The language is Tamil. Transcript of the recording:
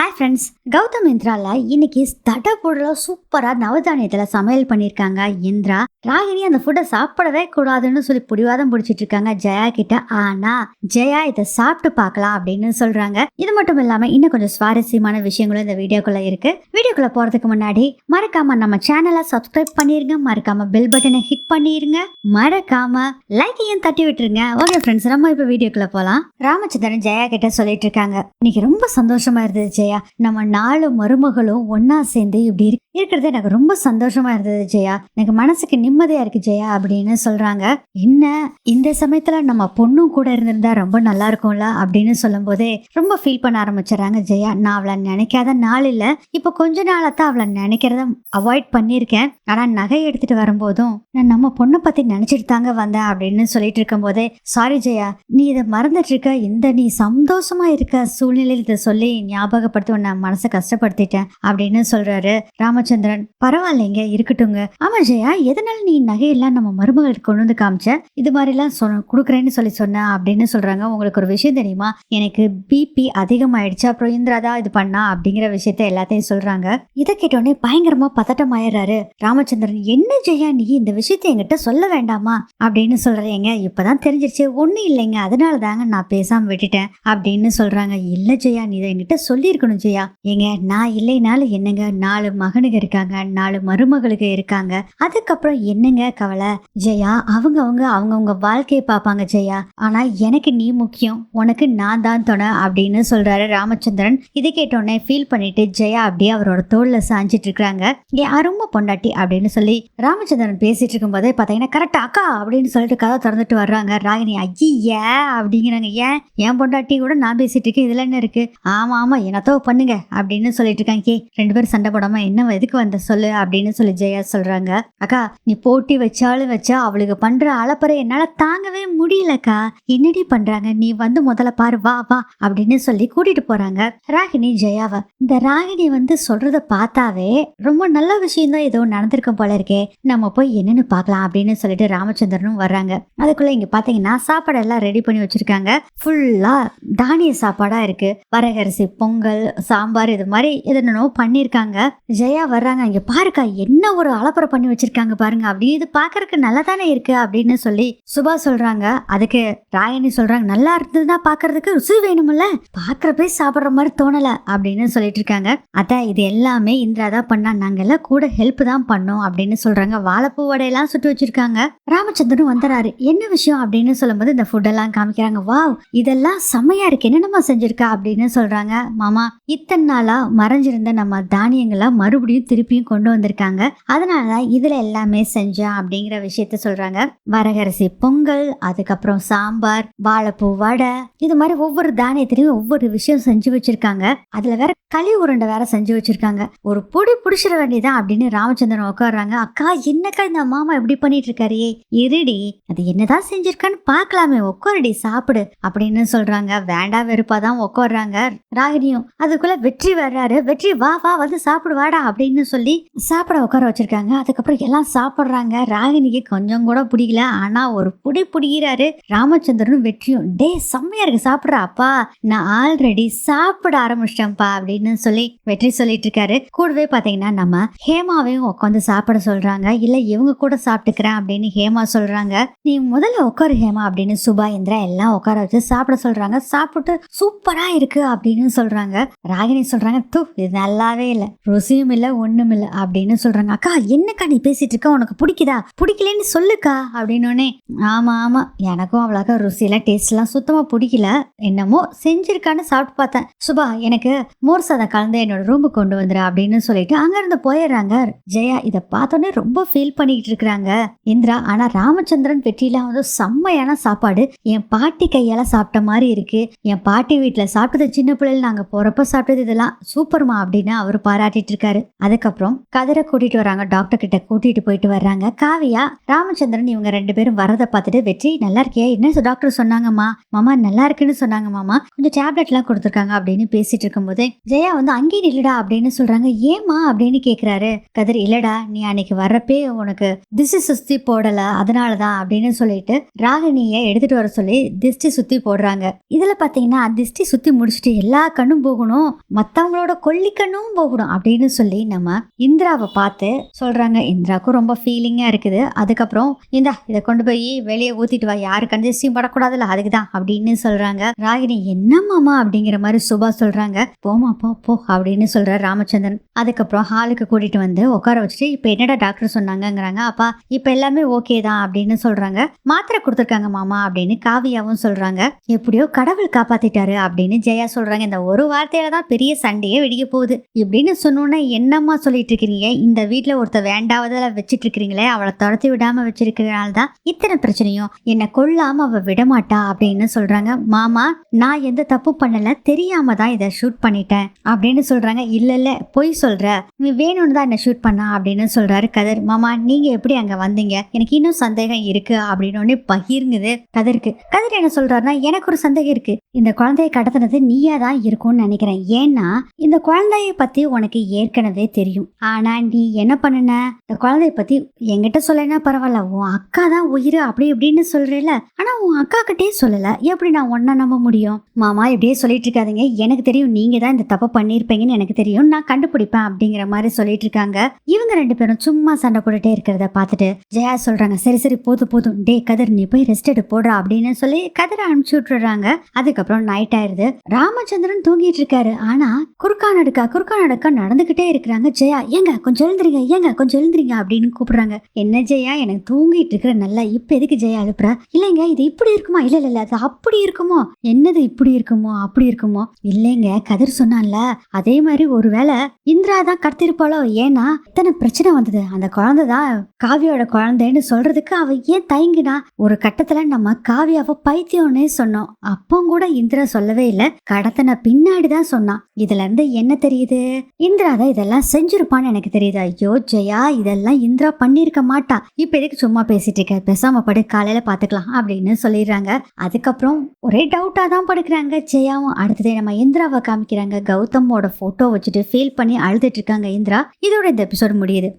ஹாய் ஃப்ரெண்ட்ஸ் கௌதம் இந்திராவில் இன்னைக்கு தட பொருளாக சூப்பராக நவதானியத்தில் சமையல் பண்ணியிருக்காங்க இந்திரா ராகினி அந்த ஃபுட்டை சாப்பிடவே கூடாதுன்னு சொல்லி புடிவாதம் பிடிச்சிட்டு இருக்காங்க ஜெயா கிட்ட. ஆனால் ஜெயா இதை சாப்பிட்டு பார்க்கலாம் அப்படின்னு சொல்கிறாங்க இது மட்டும் இல்லாமல் இன்னும் கொஞ்சம் சுவாரஸ்யமான விஷயங்களும் இந்த வீடியோக்குள்ளே இருக்கு. வீடியோக்குள்ளே போகிறதுக்கு முன்னாடி மறக்காமல் நம்ம சேனலை சப்ஸ்கிரைப் பண்ணிருங்க. மறக்காமல் பெல் பட்டனை ஹிட் பண்ணிடுங்க மறக்காமல் லைக்கையும் தட்டி விட்டுருங்க. ஓகே ஃப்ரெண்ட்ஸ் நம்ம இப்போ வீடியோக்குள்ளே போகலாம் ராமச்சந்திரன் ஜெயா கிட்ட சொல்லிட்டு இருக்காங்க. இன்னைக்கு ரொம்ப சந்தோஷமாக இருந்தது இல்லையா? நம்ம நாலு மருமகளும் ஒன்னா சேர்ந்து இப்படி இரு- இருக்கிறது. எனக்கு ரொம்ப சந்தோஷமா இருந்தது ஜெயா. எனக்கு மனசுக்கு நிம்மதியா இருக்கு ஜெயா அப்படின்னு சொல்றாங்க. என்ன? இந்த சமயத்துல நம்ம பொண்ணும் கூட இருந்திருந்தா ரொம்ப நல்லா இருக்கும்ல அப்படின்னு சொல்லும் போதே ரொம்ப ஃபீல் பண்ண ஆரம்பிச்சிடறாங்க ஜெயா. நான் அவளை நினைக்காத நாள் இல்ல. இப்ப கொஞ்ச நாளா தான் அவளை நினைக்கிறத அவாய்ட் பண்ணியிருக்கேன். ஆனா நகை எடுத்துட்டு வரும்போதும் நான் நம்ம பொண்ணை பத்தி நினைச்சிட்டு தாங்க வந்தேன் அப்படின்னு சொல்லிட்டு இருக்கும்போதே சாரி ஜெயா. நீ இதை மறந்துட்டு இருக்க. இந்த நீ சந்தோஷமா இருக்க சூழ்நிலையில் இதை சொல்லி ஞாபகப்படுத்தி உன்னை மனசை கஷ்டப்படுத்திட்டேன் அப்படின்னு சொல்றாரு. ராமச்சந்திரன் பரவாயில்லைங்க இருக்கட்டுங்க ஆமா ஜெயா எதனால நீ நகையெல்லாம் நம்ம மருமகளுக்கு கொண்டு வந்து காமிச்ச? இது மாதிரிலாம் சொன்ன கொடுக்குறேன்னு சொல்லி சொன்ன அப்படின்னு சொல்றாங்க. உங்களுக்கு ஒரு விஷயம் தெரியுமா? எனக்கு பிபி அதிகமாயிடுச்சு. அப்புறம் இந்திரா தான் இது பண்ணா? அப்படிங்கிற விஷயத்த எல்லாத்தையும் சொல்றாங்க. இதை கேட்டோடனே பயங்கரமா பதட்டம் ஆயிடுறாரு. ராமச்சந்திரன் என்ன ஜெயா நீ இந்த விஷயத்த என்கிட்ட சொல்ல வேண்டாமா? அப்படின்னு சொல்றேங்க இப்பதான் தெரிஞ்சிருச்சு. ஒன்றும் இல்லைங்க. அதனால தாங்க நான் பேசாம விட்டுட்டேன். அப்படின்னு சொல்றாங்க. இல்ல ஜெயா நீ இதை என்கிட்ட சொல்லியிருக்கணும் ஜெயா. ஏங்க நான் இல்லைனாலும் என்னங்க? நாலு மகனுங்க இருக்காங்க நாலு மருமகளுக்கு இருக்காங்க. அதுக்கப்புறம் என்னங்க கவலை? ஜெயா அவங்க அவங்க அவங்கவுங்க வாழ்க்கையை பார்ப்பாங்க ஜெயா. ஆனா எனக்கு நீ முக்கியம் உனக்கு நான் தான் துணை அப்படின்னு சொல்றாரு ராமச்சந்திரன். இதை கேட்டோடனே ஃபீல் பண்ணிட்டு ஜெயா அப்படியே அவரோட தோல்ல சாஞ்சிட்டு இருக்கிறாங்க. என் அருமை பொண்டாட்டி அப்படின்னு சொல்லி ராமச்சந்திரன் பேசிட்டு இருக்கும்போதே பார்த்தீங்கன்னா கரெக்டா அக்கா அப்படின்னு சொல்லிட்டு கதை திறந்துட்டு வர்றாங்க. ராகினி ஐயா அப்படிங்கிறாங்க. ஏன்? என் பொண்டாட்டி கூட நான் பேசிட்டு இருக்கேன் இதுல என்ன இருக்கு? ஆமா ஆமா என்னத்தோ பண்ணுங்க அப்படின்னு சொல்லிட்டு இருக்காங்க. கே ரெண்டு பேரும் சண்டை போடாம என்ன எதுக்கு வந்த சொல்லு அப்படின்னு சொல்லி ஜெயா சொல்றாங்க. அக்கா நீ போட்டி வச்சாலும் வச்சா அவளுக்கு பண்ற அலப்பறை என்னால தாங்கவே முடியலக்கா. என்னடி பண்றாங்க? நீ வந்து முதல்ல பாரு வா வா அப்படின்னு சொல்லி கூட்டிட்டு போறாங்க. ராகினி ஜெயாவை. இந்த ராகினி வந்து சொல்றத பார்த்தாவே ரொம்ப நல்ல விஷயம்தான் ஏதோ நடந்திருக்கும் போல இருக்கே. நம்ம போய் என்னன்னு பார்க்கலாம் அப்படின்னு சொல்லிட்டு ராமச்சந்திரனும் வர்றாங்க. அதுக்குள்ள இங்க பாத்தீங்கன்னா சாப்பாடு எல்லாம் ரெடி பண்ணி வச்சிருக்காங்க. ஃபுல்லா தானிய சாப்பாடா இருக்கு. வரகரிசி பொங்கல் சாம்பார் இது மாதிரி என்னென்னோ பண்ணியிருக்காங்க. ஜெயா வர்றாங்க. இங்கே பாருக்கா என்ன ஒரு அலப்பறை பண்ணி வச்சிருக்காங்க பாருங்க. அப்படி இது பார்க்கறக்கு நல்லா தானே இருக்கு அப்படின்னு சொல்லி சுபா சொல்றாங்க. அதுக்கு ராயணி சொல்றாங்க நல்லா இருந்ததுன்னா பாக்குறதுக்கு ருசி வேணும்ல. பாக்குறப்பே சாப்பிட்ற மாதிரி தோணல அப்படின்னு சொல்லிட்டு இருக்காங்க. அதான் இது எல்லாமே இந்திரா தான் பண்ணா. நாங்க எல்லாம் கூட ஹெல்ப் தான் பண்ணோம் அப்படின்னு சொல்றாங்க. வாழைப்பூ வடையெல்லாம் சுட்டு வச்சிருக்காங்க. ராமச்சந்திரன் வந்துறாரு. என்ன விஷயம் அப்படின்னு சொல்லும்போது இந்த ஃபுட் எல்லாம் காமிக்கிறாங்க. வாவ் இதெல்லாம் செம்மையா இருக்கு. என்னென்னமா செஞ்சிருக்கா? அப்படின்னு சொல்றாங்க. மாமா இத்தனை நாளா மறைஞ்சிருந்த நம்ம தானியங்களை மறுபடியும் திருப்பியும் கொண்டு வந்திருக்காங்க. அதனால இதுல எல்லாமே செஞ்சேன் அப்படிங்கிற விஷயத்த சொல்றாங்க. வரகரசி பொங்கல் அதுக்கப்புறம் சாம்பார் வாழைப்பூ வடை இது மாதிரி ஒவ்வொரு தானியத்திலையும் ஒவ்வொரு விஷயம் செஞ்சு வச்சிருக்காங்க. அதுல வேற களி உருண்டை வேற செஞ்சு வச்சிருக்காங்க. ஒரு பொடி புடிச்சிட வேண்டியதான் அப்படின்னு ராமச்சந்திரன் உட்காடுறாங்க அக்கா என்னக்கா இந்த மாமா இப்படி பண்ணிட்டு இருக்காரியே இருடி அது என்னதான் செஞ்சிருக்கான்னு பார்க்கலாமே. உட்காருடி சாப்பிடு அப்படின்னு சொல்றாங்க. வேண்டாம் வெறுப்பா தான் உட்காடுறாங்க ராகினியும் அதுக்குள்ள வெற்றி வர்றாரு. வெற்றி வா வா வந்து சாப்பிடு அப்படின்னு அப்படின்னு சொல்லி சாப்பிட உட்கார வச்சிருக்காங்க. அதுக்கப்புறம் எல்லாம் சாப்பிட்றாங்க. ராகினிக்கு கொஞ்சம் கூட பிடிக்கல. ஆனா ஒரு புடி பிடிக்கிறாரு ராமச்சந்திரனும் வெற்றியும். டே செம்மையா இருக்கு. சாப்பிட்றாப்பா நான் ஆல்ரெடி சாப்பிட ஆரம்பிச்சிட்டேன்ப்பா. அப்படின்னு சொல்லி வெற்றி சொல்லிட்டு இருக்காரு. கூடவே பாத்தீங்கன்னா நம்ம ஹேமாவையும் உட்காந்து சாப்பிட சொல்றாங்க. இல்ல இவங்க கூட சாப்பிட்டுக்கிறேன். அப்படின்னு ஹேமா சொல்றாங்க. நீ முதல்ல உட்காரு ஹேமா. அப்படின்னு சுபா இந்திரா எல்லாம் உட்கார வச்சு சாப்பிட சொல்றாங்க. சாப்பிட்டு சூப்பரா இருக்கு அப்படின்னு சொல்றாங்க. ராகினி சொல்றாங்க தூ இது நல்லாவே இல்லை. ருசியும் இல்லை ஒன்றும் இல்லை அப்படின்னு சொல்றாங்க. அக்கா என்னக்கா நீ பேசிட்டு இருக்க உனக்கு பிடிக்குதா? பிடிக்கலன்னு சொல்லுக்கா. அப்படின்னோடனே ஆமா ஆமா. எனக்கும் அவ்வளோக்கா ருசியெல்லாம் டேஸ்ட்லாம் சுத்தமா பிடிக்கல. என்னமோ செஞ்சிருக்கான்னு சாப்பிட்டு பார்த்தேன். சுபா எனக்கு மோர் சாதம் கலந்து என்னோட ரூமுக்கு கொண்டு வந்துரு அப்படின்னு சொல்லிட்டு அங்க இருந்து போயிடுறாங்க. ஜெயா இதை பார்த்தோன்னே ரொம்ப ஃபீல் பண்ணிக்கிட்டு இருக்கிறாங்க. இந்திரா ஆனா ராமச்சந்திரன் வெற்றிலாம் வந்து செம்மையான சாப்பாடு. என் பாட்டி கையால சாப்பிட்ட மாதிரி இருக்கு. என் பாட்டி வீட்டில் சாப்பிட்டது சின்ன பிள்ளைல நாங்க போறப்ப சாப்பிட்டது இதெல்லாம் சூப்பர்மா அப்படின்னு அவர் பாராட்டிட்டு இருக்காரு. அதுக்கப்புறம் கதிரை கூட்டிட்டு வராங்க. டாக்டர் கிட்ட கூட்டிட்டு போயிட்டு வர்றாங்க. காவியா ராமச்சந்திரன் இவங்க ரெண்டு பேரும் வரதை பார்த்துட்டு வெற்றி நல்லா இருக்கியா? என்ன டாக்டர் சொன்னாங்கம்மா? மாமா நல்லா இருக்குன்னு சொன்னாங்க மாமா. கொஞ்சம் டேப்லெட்லாம் கொடுத்துருக்காங்க அப்படின்னு பேசிட்டு இருக்கும்போது ஜெயா வந்து அங்கேயே இல்லடா அப்படின்னு சொல்றாங்க. ஏமா அப்படின்னு கேக்குறாரு. கதிர் இல்லடா நீ அன்னைக்கு வர்றப்பே உனக்கு திசு சுத்தி போடல. அதனாலதான் அப்படின்னு சொல்லிட்டு ராகினிய எடுத்துட்டு வர சொல்லி திஷ்டி சுத்தி போடுறாங்க. இதுல பாத்தீங்கன்னா திஷ்டி சுத்தி முடிச்சுட்டு எல்லா கண்ணும் போகணும். மத்தவங்களோட கொல்லி கண்ணும் போகணும் அப்படின்னு சொல்லி நம்ம இந்திராவை பார்த்து சொல்றாங்க. இந்திராவுக்கும் ரொம்ப ஃபீலிங்கா இருக்குது. அதுக்கப்புறம் இந்தா இதை கொண்டு போய் வெளியே ஊத்திட்டு வா. யாரு கண்டிச்சியும் படக்கூடாதுல்ல? அதுக்கு தான். அப்படின்னு சொல்றாங்க. ராகினி என்னம்மாமா அப்படிங்கிற மாதிரி சுபா சொல்றாங்க. போமா போ போ அப்படின்னு சொல்கிறார் ராமச்சந்திரன். அதுக்கப்புறம் ஹாலுக்கு கூட்டிட்டு வந்து உட்கார வச்சுட்டு இப்ப என்னடா டாக்டர் சொன்னாங்கங்கிறாங்க. அப்பா இப்ப எல்லாமே ஓகே தான் அப்படின்னு சொல்றாங்க. மாத்திரை கொடுத்துருக்காங்க மாமா அப்படின்னு காவியாவும் சொல்றாங்க. எப்படியோ கடவுள் காப்பாற்றிட்டாரு அப்படின்னு ஜெயா சொல்றாங்க. இந்த ஒரு வார்த்தையில தான் பெரிய சண்டையே வெடிக்க போகுது. இப்படின்னு சொன்னோன்னா என்னம்மா சொல்லிட்டு இருக்கிறீங்க இந்த வீட்டில் ஒருத்த வேண்டாவதில் வச்சுட்டு இருக்கிறீங்களே அவளை துரத்தி விடாம வச்சிருக்கிறனால தான் இத்தனை பிரச்சனையும். என்னை கொல்லாம அவ விடமாட்டா அப்படின்னு சொல்றாங்க. மாமா நான் எந்த தப்பு பண்ணல தெரியாம தான் இதை ஷூட் பண்ணிட்டேன். அப்படின்னு சொல்றாங்க. இல்ல இல்ல பொய் சொல்ற. நீ வேணும்னு தான் என்ன ஷூட் பண்ணா அப்படின்னு சொல்றாரு கதர். மாமா நீங்க எப்படி அங்க வந்தீங்க? எனக்கு இன்னும் சந்தேகம் இருக்கு அப்படின்னு ஒன்று பகிர்ங்குது கதருக்கு. கதிர் என்ன சொல்றாருன்னா எனக்கு ஒரு சந்தேகம் இருக்கு. இந்த குழந்தையை கடத்தினது நீயா தான் இருக்கும்னு நினைக்கிறேன். ஏன்னா இந்த குழந்தைய பத்தி உனக்கு ஏற்கனவே தெரியும். ஆனா நீ என்ன பண்ணுன? இந்த குழந்தைய பத்தி என்கிட்ட சொல்லனா பரவாயில்ல. உன் அக்கா தான் உயிர் அப்படி இப்படின்னு சொல்றேல ஆனா உன் அக்கா கிட்டே சொல்லல. எப்படி நான் ஒன்ன நம்ப முடியும்? மாமா இப்படியே சொல்லிட்டு இருக்காதீங்க. எனக்கு தெரியும் நீங்க தான் இந்த தப்பை பண்ணியிருப்பீங்கன்னு எனக்கு தெரியும். நான் கண்டுபிடிப்பேன் அப்படிங்கிற மாதிரி சொல்லிட்டு இருக்காங்க. இவங்க ரெண்டு பேரும் சும்மா சண்டை போட்டுட்டே இருக்கிறத பார்த்துட்டு ஜெயா சொல்றாங்க சரி சரி போதும் போதும். டே கதிர் நீ போய் ரெஸ்ட் எடு போடுறா அப்படின்னு சொல்லி கதிரை அனுப்பிச்சு விட்டுறாங்க. அதுக்கப்புறம் நைட் ஆயிருது. ராமச்சந்திரன் தூங்கிட்டு இருக்காரு. ஆனா குறுக்கா நடுக்கா குறுக்கா நடுக்கா நடந்துகிட்டே இருக்கிறாங்க. ஜெயா ஏங்க கொஞ்சம் எழுந்துருங்க ஏங்க கொஞ்சம் எழுந்துருங்க அப்படின்னு கூப்பிடுறாங்க. என்ன ஜெயா எனக்கு தூங்கிட்டு இருக்கிற நல்லா இப்போ எதுக்கு ஜெயா எழுப்புறா இல்லைங்க இது இப்படி இருக்குமா? இல்லை இல்லை அது அப்படி இருக்குமோ? என்னது இப்படி இருக்குமோ? அப்படி இருக்குமோ? இல்லைங்க கதிர் சொன்னான்ல அதே மாதிரி ஒருவேளை இந்திரா தான் கடத்திருப்பாளோ? ஏன்னா இத்தனை பிரச்சனை வந்தது. அந்த குழந்தை தான் காவியோட குழந்தைன்னு சொல்றதுக்கு அவ ஏன் தயங்கினா? ஒரு கட்டத்துல நம்ம காவியாவை பைத்தியம்னே சொன்னோம். அப்போ கூட இந்திரா சொல்லவே இல்லை. கடத்தின பின்னாடி தான் சொன்னான். இதுல இருந்து என்ன தெரியுது? இந்திரா தான் இதெல்லாம் செஞ்சிருப்பான்னு எனக்கு தெரியுது. ஐயோ ஜெயா இதெல்லாம் இந்திரா பண்ணிருக்க மாட்டா. இப்ப எதுக்கு சும்மா பேசிட்டு இருக்க? பேசாம படு காலையில பாத்துக்கலாம் அப்படின்னு சொல்லிடுறாங்க. அதுக்கப்புறம் ஒரே டவுட்டா தான் படுக்கிறாங்க ஜெயாவும். அடுத்ததே நம்ம இந்திராவை காமிக்கிறாங்க. கௌதமோட போட்டோ வச்சுட்டு ஃபீல் பண்ணி அழுதுட்டு இருக்காங்க இந்திரா. இதோட இந்த எபிசோட் முடியுது.